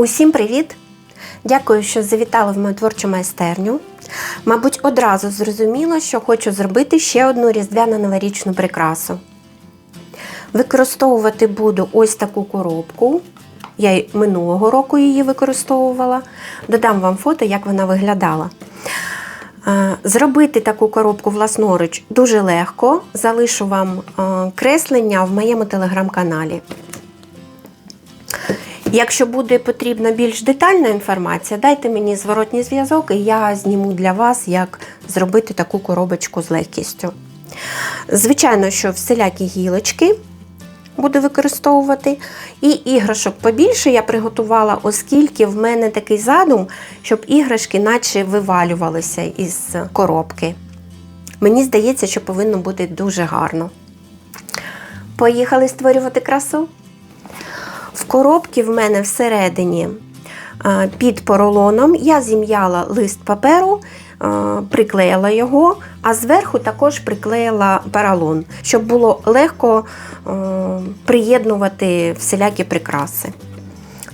Усім привіт! Дякую, що завітали в мою творчу майстерню. Мабуть, одразу зрозуміло, що хочу зробити ще одну різдвяну новорічну прикрасу. Використовувати буду ось таку коробку. Я й минулого року її використовувала. Додам вам фото, як вона виглядала. Е, Зробити таку коробку власноруч дуже легко. Залишу вам е, креслення в моєму телеграм-каналі. Якщо буде потрібна більш детальна інформація, дайте мені зворотній зв'язок, і я зніму для вас, як зробити таку коробочку з легкістю. Звичайно, що всілякі гілочки буду використовувати. І іграшок побільше я приготувала, оскільки в мене такий задум, щоб іграшки наче вивалювалися із коробки. Мені здається, що повинно бути дуже гарно. Поїхали створювати красу. В коробці в мене всередині під поролоном я зім'яла лист паперу, приклеїла його, а зверху також приклеїла поролон, щоб було легко приєднувати всілякі прикраси.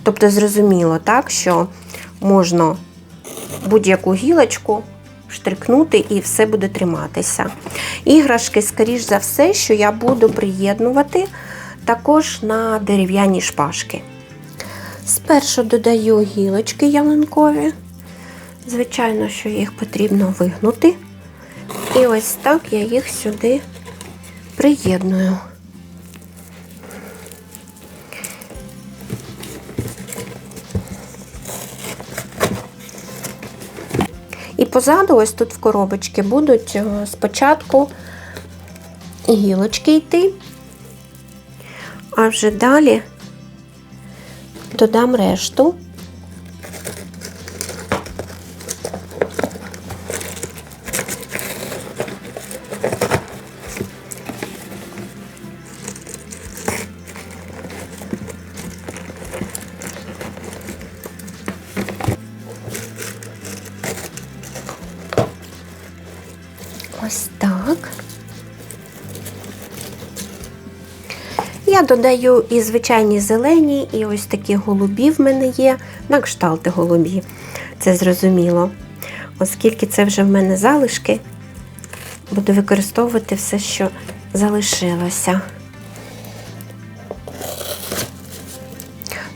Тобто, зрозуміло, так, що можна будь-яку гілочку штрикнути і все буде триматися. Іграшки, скоріш за все, що я буду приєднувати також на дерев'яні шпажки. Спершу додаю гілочки ялинкові. Звичайно, що їх потрібно вигнути. І ось так я їх сюди приєдную. І позаду, ось тут в коробочці, будуть е, спочатку гілочки йти, а вже далі додам решту. Я додаю і звичайні зелені, і ось такі голубі в мене є, на кшталти голубі. Це зрозуміло. Оскільки це вже в мене залишки, буду використовувати все, що залишилося.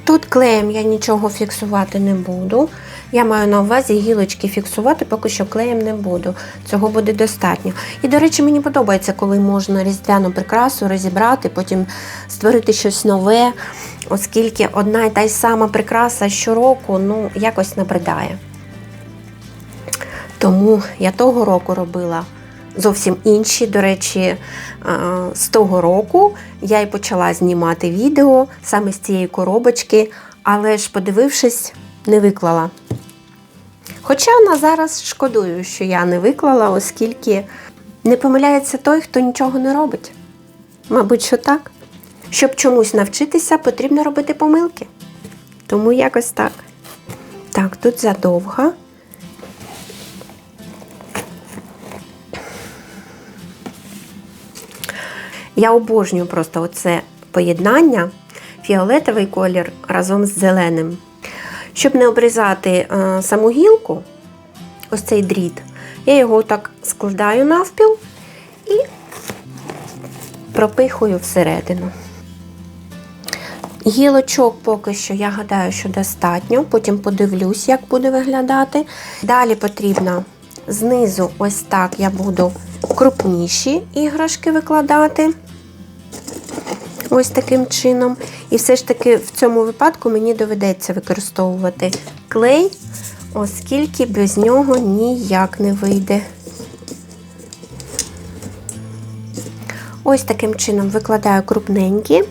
Тут клеєм я нічого фіксувати не буду. Я маю на увазі гілочки фіксувати, поки що клеєм не буду. Цього буде достатньо. І, до речі, мені подобається, коли можна різдвяну прикрасу розібрати, потім створити щось нове, оскільки одна і та й сама прикраса щороку ну, якось набридає. Тому я того року робила зовсім інші. До речі, з того року я і почала знімати відео саме з цієї коробочки, але ж, подивившись, не виклала. Хоча на зараз шкодую, що я не виклала, оскільки не помиляється той, хто нічого не робить. Мабуть, що так. Щоб чомусь навчитися, потрібно робити помилки. Тому якось так. Так, тут задовга. Я обожнюю просто оце поєднання, фіолетовий колір разом з зеленим. Щоб не обрізати е, саму гілку, ось цей дріт, я його так складаю навпіл і пропихую всередину. Гілочок поки що, я гадаю, що достатньо, потім подивлюсь, як буде виглядати. Далі потрібно знизу, ось так я буду крупніші іграшки викладати. Ось таким чином. І все ж таки в цьому випадку мені доведеться використовувати клей, оскільки без нього ніяк не вийде. Ось таким чином викладаю крупненькі.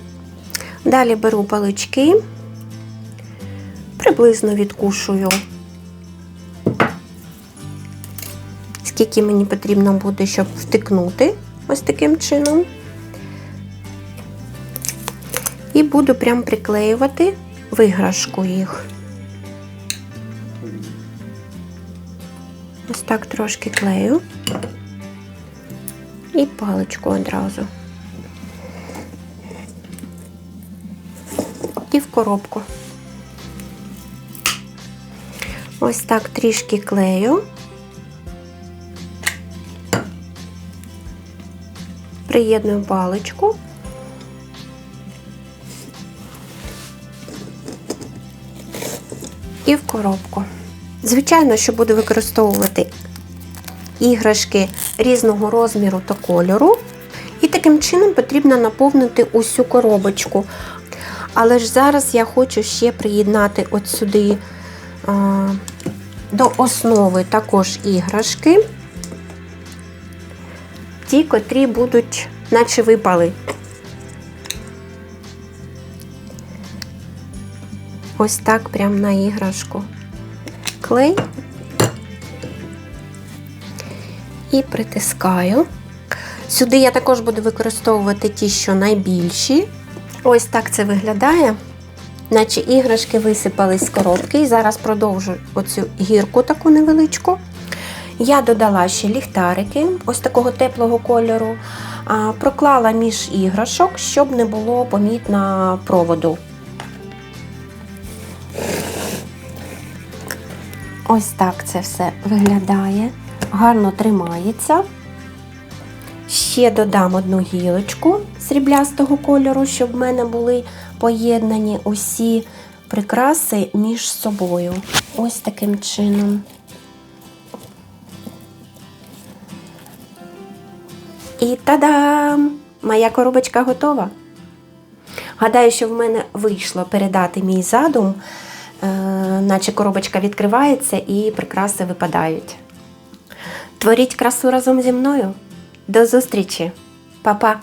Далі беру палички, приблизно відкушую, скільки мені потрібно буде, щоб втикнути ось таким чином. Буду прям приклеювати виграшку їх. Ось так трошки клею і паличку одразу. І в коробку. Ось так трішки клею. Приєдную паличку. І в коробку. Звичайно, що буду використовувати іграшки різного розміру та кольору. І таким чином потрібно наповнити усю коробочку. Але ж зараз я хочу ще приєднати от сюди а, до основи також іграшки. Ті, котрі будуть, наче випали. Ось так прямо на іграшку. Клей і притискаю. Сюди я також буду використовувати ті, що найбільші. Ось так це виглядає. Наче іграшки висипались з коробки. І зараз продовжу оцю гірку таку невеличку. Я додала ще ліхтарики, ось такого теплого кольору. Проклала між іграшок, щоб не було помітно проводу. Ось так це все виглядає. Гарно тримається. Ще додам одну гілочку сріблястого кольору, щоб в мене були поєднані усі прикраси між собою. Ось таким чином. І та-дам! Моя коробочка готова. Гадаю, що в мене вийшло передати мій задум, наче коробочка відкривається і прикраси випадають. Творіть красу разом зі мною. До зустрічі, Па-па!